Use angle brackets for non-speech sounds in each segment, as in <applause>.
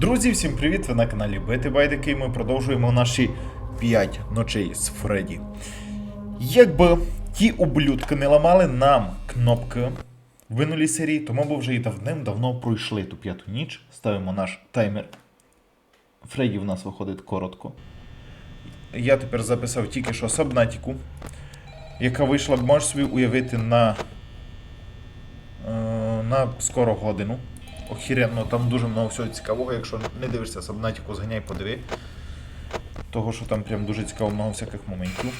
Друзі, всім привіт! Ви на каналі Бети Байдики, ми продовжуємо наші 5 ночей з Фредді. Якби ті ублюдки не ламали нам кнопки в минулій серії, то ми б вже і давним-давно пройшли ту п'яту ніч. Ставимо наш таймер. Фредді в нас виходить коротко. Я тепер записав тільки що Сабнатіку, яка вийшла, можеш собі уявити, на, е, на скоро годину. Охіренно, там дуже много всього цікавого. Якщо не дивишся Сабнатіку, зганяй, подиви. Того, що там прям дуже цікаво много всяких моментів.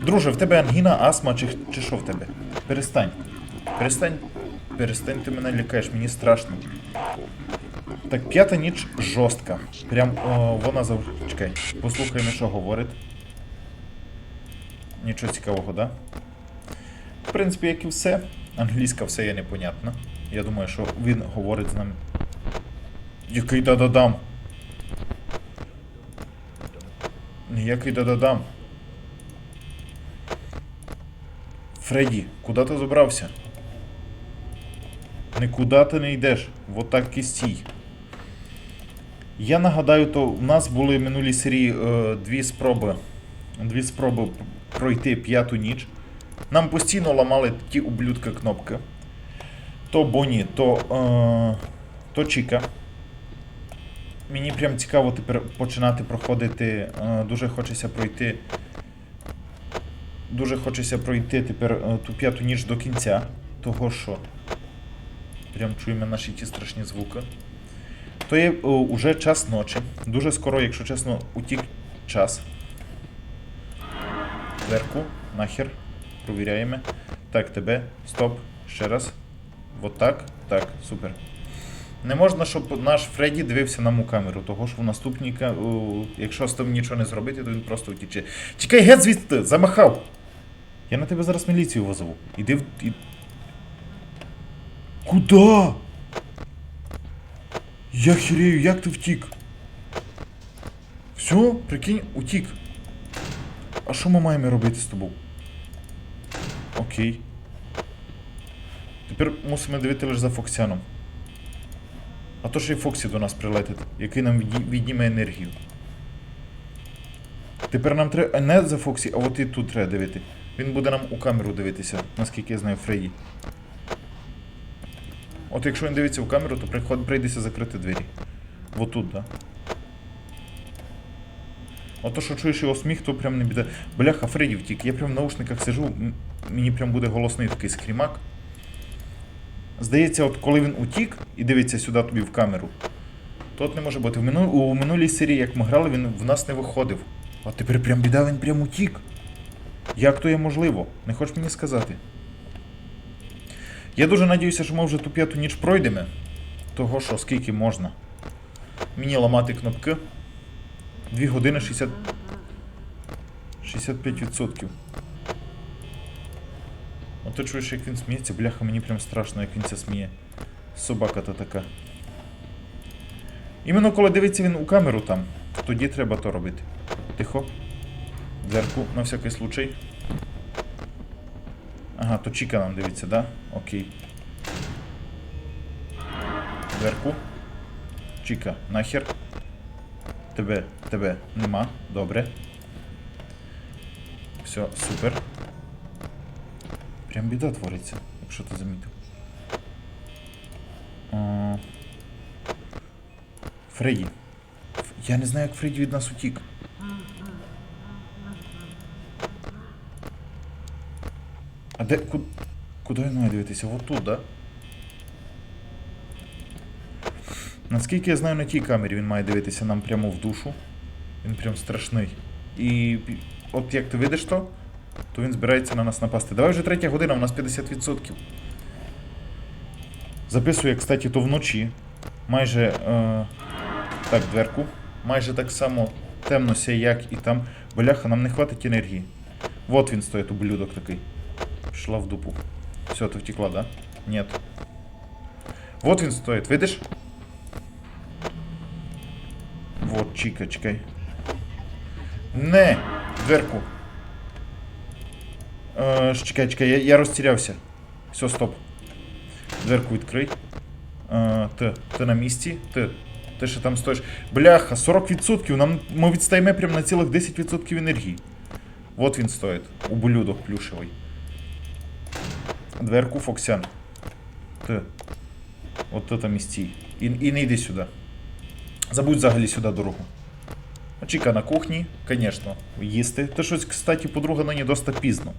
Друже, в тебе ангіна, астма чи, чи що в тебе? Перестань. Перестань. Перестань, ти мене лякаєш, мені страшно. Так, п'ята ніч жорстка. Прям о, вона зав... Чекай, послухаємо, що говорить. Нічого цікавого, да? В принципі, як і все. Англійська все є непонятна. Я думаю, що він говорить з нами. Який да-да-дам? Ніякий да-да-дам. Фредді, куди ти забрався? Нікуди ти не йдеш. Вот так і стій. Я нагадаю, то в нас були в минулій серії е, дві спроби. Дві спроби пройти п'яту ніч. Нам постійно ламали ті ублюдки кнопки. То Боні, то, е, то Чіка. Мені прям цікаво тепер починати проходити. Е, дуже хочеться пройти. Дуже хочеться пройти тепер е, ту п'яту ніч до кінця. Того що. Прям чуємо наші ті страшні звуки. То є о, уже час ночі. Дуже скоро, якщо чесно, утік час. Дверку, нахер. Провіряємо. Так, тебе. Стоп. Ще раз. Вот так. Так, супер. Не можна, щоб наш Фредді дивився нам у камеру, того що в наступній якщо з тим нічого не зробити, то він просто утіче. Чекай, геть звідти! Замахав! Я на тебе зараз міліцію визову. Іди в. І... Куда? Я хірею, як ти втік? Все, прикинь, утік. А що ми маємо робити з тобою? Окей. Тепер мусимо дивити лише за Фоксяном. А то ще й Фоксі до нас прилетить, який нам відніме енергію. Тепер нам треба не за Фоксі, а от і тут треба дивити. Він буде нам у камеру дивитися, наскільки я знаю Фредді. От якщо він дивиться в камеру, то прийдеться закрити двері. Вот тут, да. Ото що чуєш його сміх, то прям не біда. Бляха, Фредді втік. Я прям в наушниках сижу, мені прям буде голосний такий скрімак. Здається, от коли він утік і дивиться сюди тобі в камеру, то от не може бути. В мину... У минулій серії, як ми грали, він в нас не виходив. А тепер прям біда, він прям утік. Як то є можливо? Не хочеш мені сказати? Я дуже надіюся, що ми вже ту п'яту ніч пройдемо. Того, що скільки можна. Мені ламати кнопки. 2 години 60... 65%. От ти чуєш, як він сміється, бляха, мені прям страшно, як він це сміє. Собака то така. Іменно коли дивиться він у камеру там, тоді треба то робити. Тихо. Дверку, на всякий случай. Ага, то Чіка нам дивиться, да? Окей. Дверку. Чіка, нахер. Тебе, тебе нема. Добре. Все, супер. Прям біда твориться, якщо ти замітив. Фредді. Я не знаю, як Фредді від нас утік. А де. Ку... Куди він має дивитися? Вот тут, да? Наскільки я знаю, на тій камері він має дивитися нам прямо в душу. Він прям страшний. І от як ти видиш то, то він збирається на нас напасти. Давай вже третя година, у нас 50%. Записує, кстати, то вночі. Майже. Е... Так, дверку. Майже так само темно сяє, як і там. Бляха, нам не хватить енергії. Вот він стоїть, ублюдок такий. Пішла в дупу. Все, ти втекла, да? Нет. Вот він стоїть, видиш? Чика, чекай. Не! Дверку. Е, чекай, чекай, я, я розтірявся. Все, стоп. Дверку відкрий. Е, ти, ти на місці. Ти. Ти ще там стоїш. Бляха, 40%. Нам, ми відстаємо прямо на цілих 10% енергії. Вот він стоїть. Ублюдок плюшевий. Дверку Фоксян. Ти. От ти там і стій. І, і не йди сюди. Забудь взагалі сюди дорогу. Очіка на кухні, звісно, їсти. Ти щось, кстати, подруга нині доста пізно.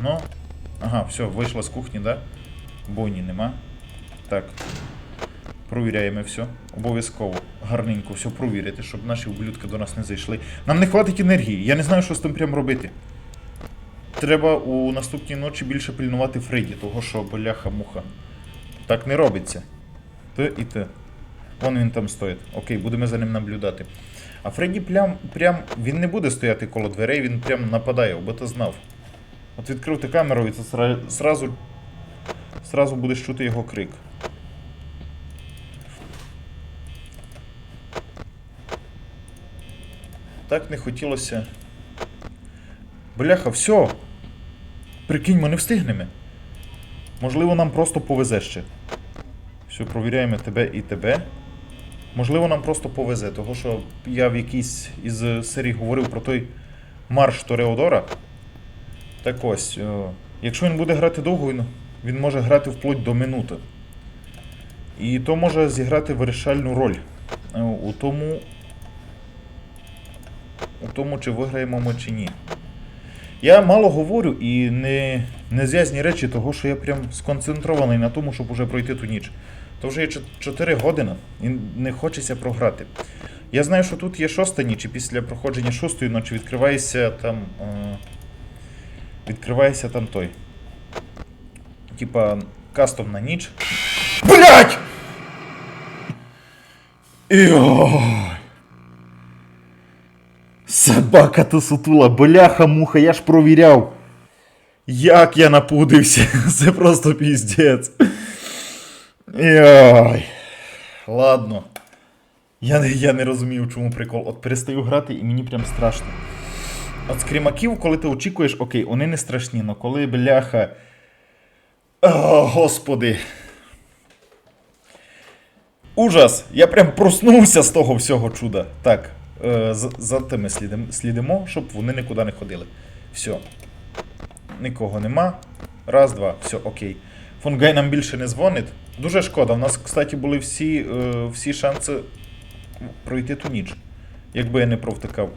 Ну. Ага, все, вийшла з кухні, да? Боні нема. Так. Провіряємо все. Обов'язково. Гарненько все провірити, щоб наші ублюдки до нас не зайшли. Нам не хватить енергії. Я не знаю, що з тим прям робити. Треба у наступній ночі більше пильнувати Фредді, того що бляха-муха. Так не робиться. Ти і ти. Вон він там стоїть. Окей, будемо за ним наблюдати. А Фредді прям, прям він не буде стояти коло дверей, він прям нападає, бо ти знав. От відкрив ти камеру і це сра- сразу, сразу будеш чути його крик. Так не хотілося. Бляха, все. Прикинь, ми не встигнемо. Можливо, нам просто повезе ще. Все, провіряємо тебе і тебе. Можливо, нам просто повезе, того що я в якійсь із серій говорив про той марш Тореодора. Так ось, якщо він буде грати довго, він, він може грати вплоть до минути. І то може зіграти вирішальну роль е, у тому, у тому, чи виграємо ми чи ні. Я мало говорю і не, не зв'язні речі, того, що я прям сконцентрований на тому, щоб уже пройти ту ніч. То вже є 4 години і не хочеться програти. Я знаю, що тут є шоста ніч, і після проходження шостої ночі відкривається там. Е, відкривається там той. Типа кастомна ніч. Блять! Йой! Собака то сутула, бляха муха, я ж провіряв. Як я напудився, <laughs> це просто піздець. Йой. Ладно. Я, не- я не розумію, в чому прикол. От перестаю грати і мені прям страшно. От скрімаків, коли ти очікуєш, окей, вони не страшні, але коли бляха. О, господи. Ужас! Я прям проснувся з того всього чуда. Так, за, за тими слідим, слідимо, щоб вони нікуди не ходили. Все. Нікого нема. Раз, два, все, окей. Фонгай нам більше не дзвонить. Дуже шкода. У нас, кстати, були всі, е, всі шанси пройти ту ніч. Якби я не провтикав.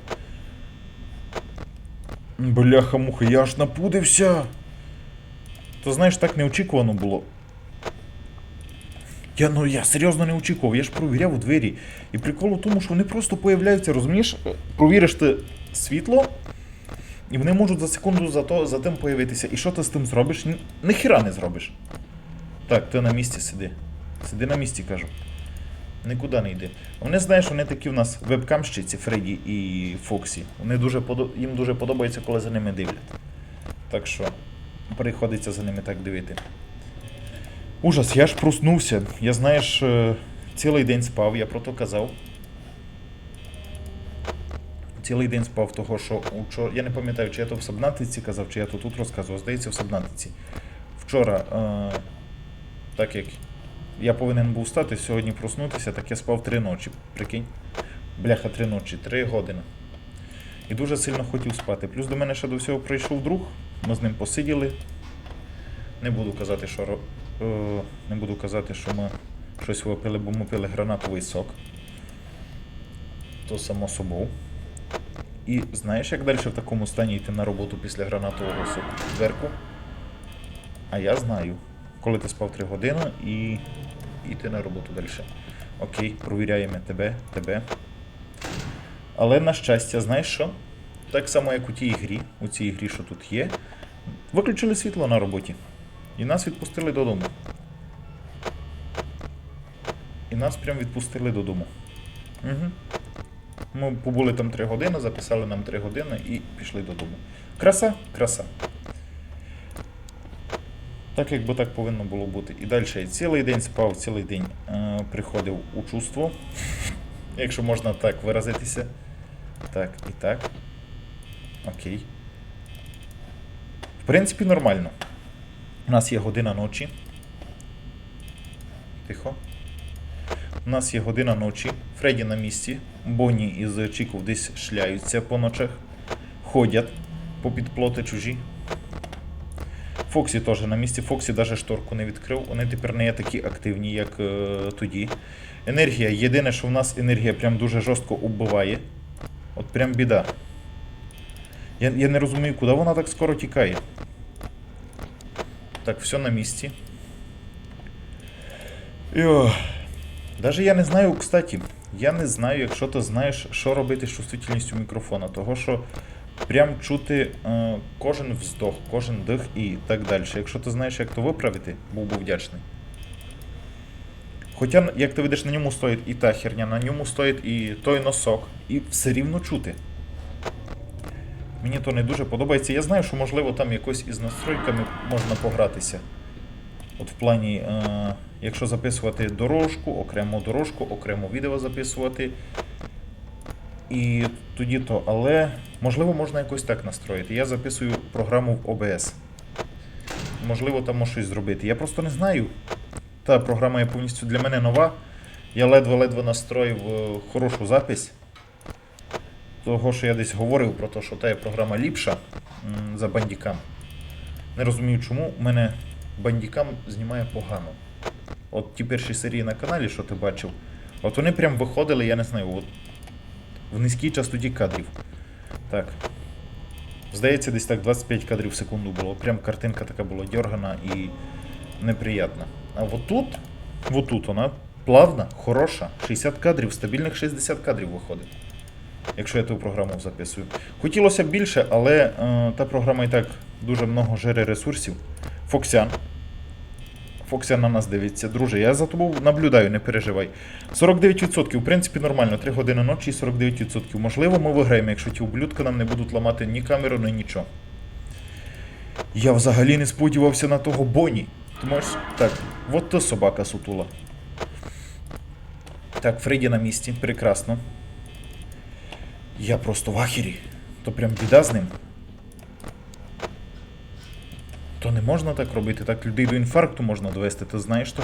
Бляха-муха, я аж напудився. То знаєш, так неочікувано було. Я, ну, я серйозно не очікував, я ж провіряв у двері. І прикол у тому, що вони просто появляються, розумієш? Провіриш ти світло, і вони можуть за секунду за, то, за тим появитися. І що ти з тим зробиш? Ніхіра не зробиш. Так, ти на місці сиди. Сиди на місці, кажу. Нікуди не йди. Вони знаєш, вони такі в нас вебкамщиці, Фредді і Фоксі. Вони дуже подо... Їм дуже подобається, коли за ними дивлять. Так що приходиться за ними так дивити. Ужас, я ж проснувся. Я знаєш, е, цілий день спав, я про то казав. Цілий день спав того, що учора. Я не пам'ятаю, чи я то в Сабнатиці казав, чи я то тут розказував. Здається, в Сабнатиці. Вчора, е, так як я повинен був стати, сьогодні проснутися, так я спав три ночі. Прикинь. Бляха, три ночі, три години. І дуже сильно хотів спати. Плюс до мене ще до всього прийшов друг, ми з ним посиділи. Не буду казати, що не буду казати, що ми щось випили, бо ми пили гранатовий сок. То само собою. І знаєш, як далі в такому стані йти на роботу після гранатового соку? Дверку? А я знаю, коли ти спав 3 години і йти на роботу далі. Окей, провіряємо тебе, тебе. Але на щастя, знаєш що? Так само, як у тій грі, у цій грі, що тут є, виключили світло на роботі. І нас відпустили додому. Нас прям відпустили додому. Угу. Ми побули там 3 години, записали нам 3 години і пішли додому. Краса, краса. Так, якби так повинно було бути. І далі я цілий день спав, цілий день е, приходив у чувство, <laughs> якщо можна так виразитися. Так, і так. Окей. В принципі, нормально. У нас є година ночі. Тихо. У нас є година ночі. Фредді на місці. Бонні із Чіков десь шляються по ночах. Ходять по підплоти чужі. Фоксі теж на місці. Фоксі навіть шторку не відкрив. Вони тепер не є такі активні, як е, тоді. Енергія. Єдине, що в нас енергія прям дуже жорстко убиває. От прям біда. Я, я не розумію, куди вона так скоро тікає. Так, все на місці. Йо. Даже я не знаю, кстати, я не знаю, якщо ти знаєш, що робити з чувствительністю мікрофона. Того що прям чути е, кожен вздох, кожен дих і так далі. Якщо ти знаєш, як то виправити, був би вдячний. Хоча, як ти видиш, на ньому стоїть і та херня, на ньому стоїть і той носок, і все рівно чути. Мені то не дуже подобається. Я знаю, що можливо там якось із настройками можна погратися. От в плані, е, якщо записувати дорожку, окрему дорожку, окремо відео записувати. І тоді то, але можливо можна якось так настроїти. Я записую програму в OBS. Можливо, там можна щось зробити. Я просто не знаю. Та програма є повністю для мене нова. Я ледве-ледве настроїв е, хорошу запись. Того, що я десь говорив про те, що та програма ліпша за бандікам. Не розумію, чому мене бандікам знімає погано. От ті перші серії на каналі, що ти бачив, от вони прям виходили, я не знаю, от в низькій частоті кадрів. Так. Здається, десь так 25 кадрів в секунду було. Прям картинка така була дергана і неприятна. А от тут, от тут вона плавна, хороша, 60 кадрів, стабільних 60 кадрів виходить. Якщо я ту програму записую. Хотілося б більше, але е, та програма і так дуже много жере ресурсів. Фоксян. Фоксян на нас дивиться. Друже, я за тобою наблюдаю, не переживай. 49%, в принципі, нормально. 3 години ночі і 49%. Можливо, ми виграємо, якщо ті ублюдки нам не будуть ламати ні камеру, ні нічого. Я взагалі не сподівався на того Боні. Ти можеш. Так, от то собака сутула. Так, Фредді на місці, прекрасно. Я просто в ахері. То прям біда з ним. То не можна так робити, так людей до інфаркту можна довести, ти знаєш то.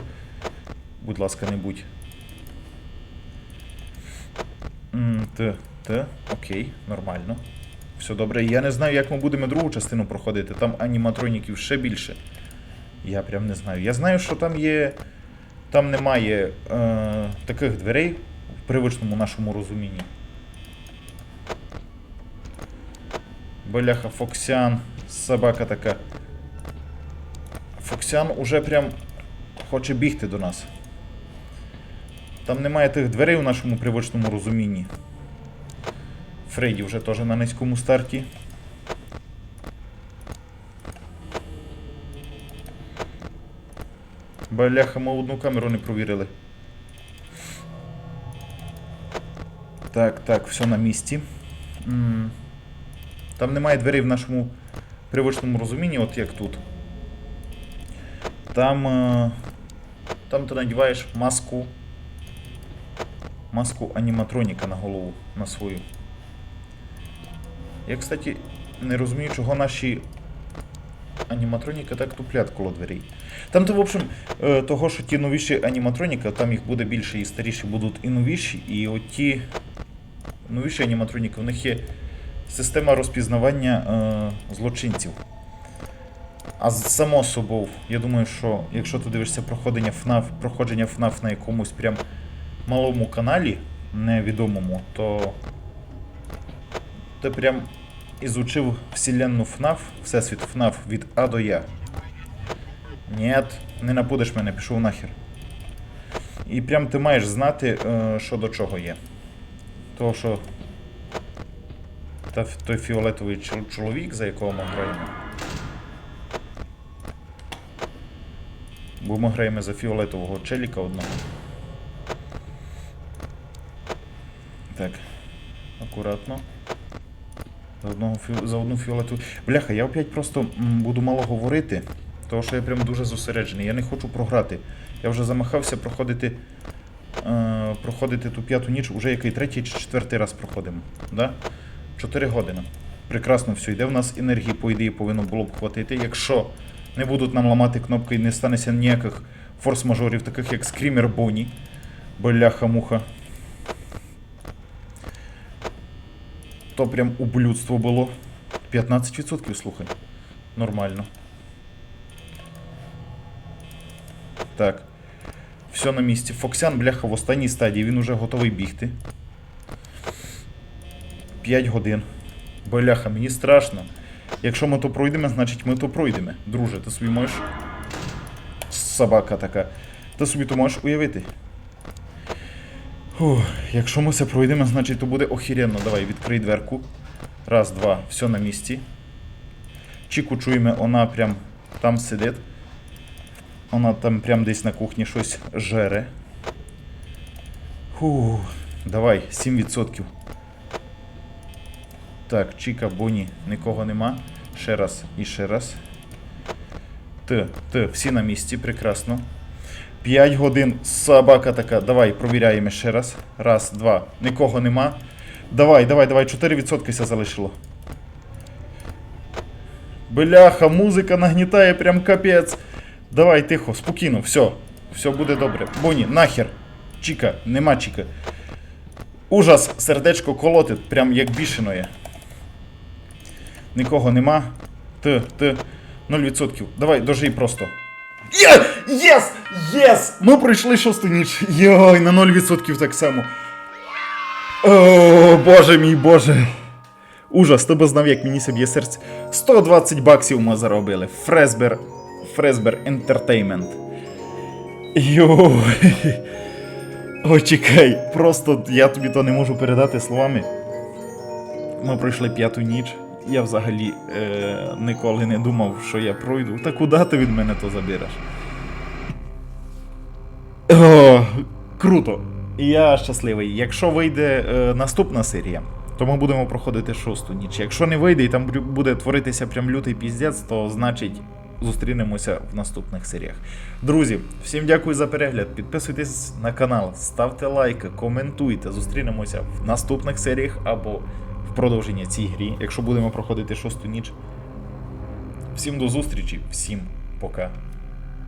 Будь ласка, не будь. Т, Т, окей, нормально. Все добре. Я не знаю, як ми будемо другу частину проходити. Там аніматроніків ще більше. Я прям не знаю. Я знаю, що там є. Там немає е, таких дверей в привичному нашому розумінні. Бляха, Фоксян, собака така. Фоксян уже прям хоче бігти до нас. Там немає тих дверей у нашому привичному розумінні. Фредді вже теж на низькому старті. Бляха, ми одну камеру не провірили. Так, так, все на місці. Там немає дверей в нашому привичному розумінні, от як тут. Там. е, Там ти надіваєш маску. Маску аніматроніка на голову на свою. Я, кстати, не розумію, чого наші аніматроніки так туплять коло дверей. Там, то, в общем, е, того, що ті новіші аніматроніки, там їх буде більше і старіші будуть і новіші, і от ті новіші аніматроніки, в них є система розпізнавання е, злочинців. А само собою, я думаю, що якщо ти дивишся проходення FNAF, проходження FNAF на якомусь прям малому каналі, невідомому, то ти прям ізучив вселенну FNAF, всесвіт FNAF від А до Я. Нет, не напудиш мене, пішов нахер. І прям ти маєш знати, е, що до чого є. Того, що та той фіолетовий чоловік, за якого ми граємо. Бо ми граємо за фіолетового челіка одного. Так. Акуратно. За, одного фі... за одну фіолетову. Бляха, я опять просто буду мало говорити, тому що я прям дуже зосереджений. Я не хочу програти. Я вже замахався проходити. Е, проходити ту п'яту ніч, уже який третій чи четвертий раз проходимо. Да? Чотири години. Прекрасно все йде. В нас енергії, по ідеї, повинно було б хватити. Якщо не будуть нам ламати кнопки і не станеться ніяких форс-мажорів, таких як Скрімер Бонні. Бляха-муха. То прям ублюдство було. 15% слухай. Нормально. Так. Все на місці. Фоксян, бляха, в останній стадії, він уже готовий бігти. 5 годин. Бляха, мені страшно. Якщо ми то пройдемо, значить ми то пройдемо. Друже, ти собі можеш. Собака така. Ти собі то можеш уявити. Фух, якщо ми це пройдемо, значить то буде охеренно. Давай, відкрий дверку. Раз, два, все на місці. Чіку чуємо, вона прям там сидить. Вона там прям десь на кухні щось жере. Фу, давай, 7%. Так, Чіка, Боні, нікого нема. Ще раз і ще раз. Т, Т, всі на місці, прекрасно. 5 годин, собака така. Давай, провіряємо ще раз. Раз, два. Нікого нема. Давай, давай, давай, 4% ся залишило. Бляха, музика нагнітає прям капець. Давай, тихо, спокійно, все. Все буде добре. Боні, нахер. Чіка, нема Чіка. Ужас, сердечко колотить, прям як бішеноє. Нікого нема. Т, Т, 0%. Давай, дожий просто. Є! Єс! Єс! Ми пройшли шосту ніч. Йой, на 0% так само. О, боже мій боже. Ужас, ти би знав, як мені собі серце. 120 баксів ми заробили. Фресбер. Фресбер Entertainment. Йой. Ой, чекай, просто я тобі то не можу передати словами. Ми пройшли п'яту ніч. Я взагалі е, ніколи не думав, що я пройду. Та куди ти від мене то забереш? О, круто. Я щасливий. Якщо вийде е, наступна серія, то ми будемо проходити шосту ніч. Якщо не вийде і там буде творитися прям лютий піздець, то значить зустрінемося в наступних серіях. Друзі, всім дякую за перегляд. Підписуйтесь на канал, ставте лайки, коментуйте. Зустрінемося в наступних серіях або в продовженні цій грі, якщо будемо проходити шосту ніч. Всім до зустрічі, всім пока.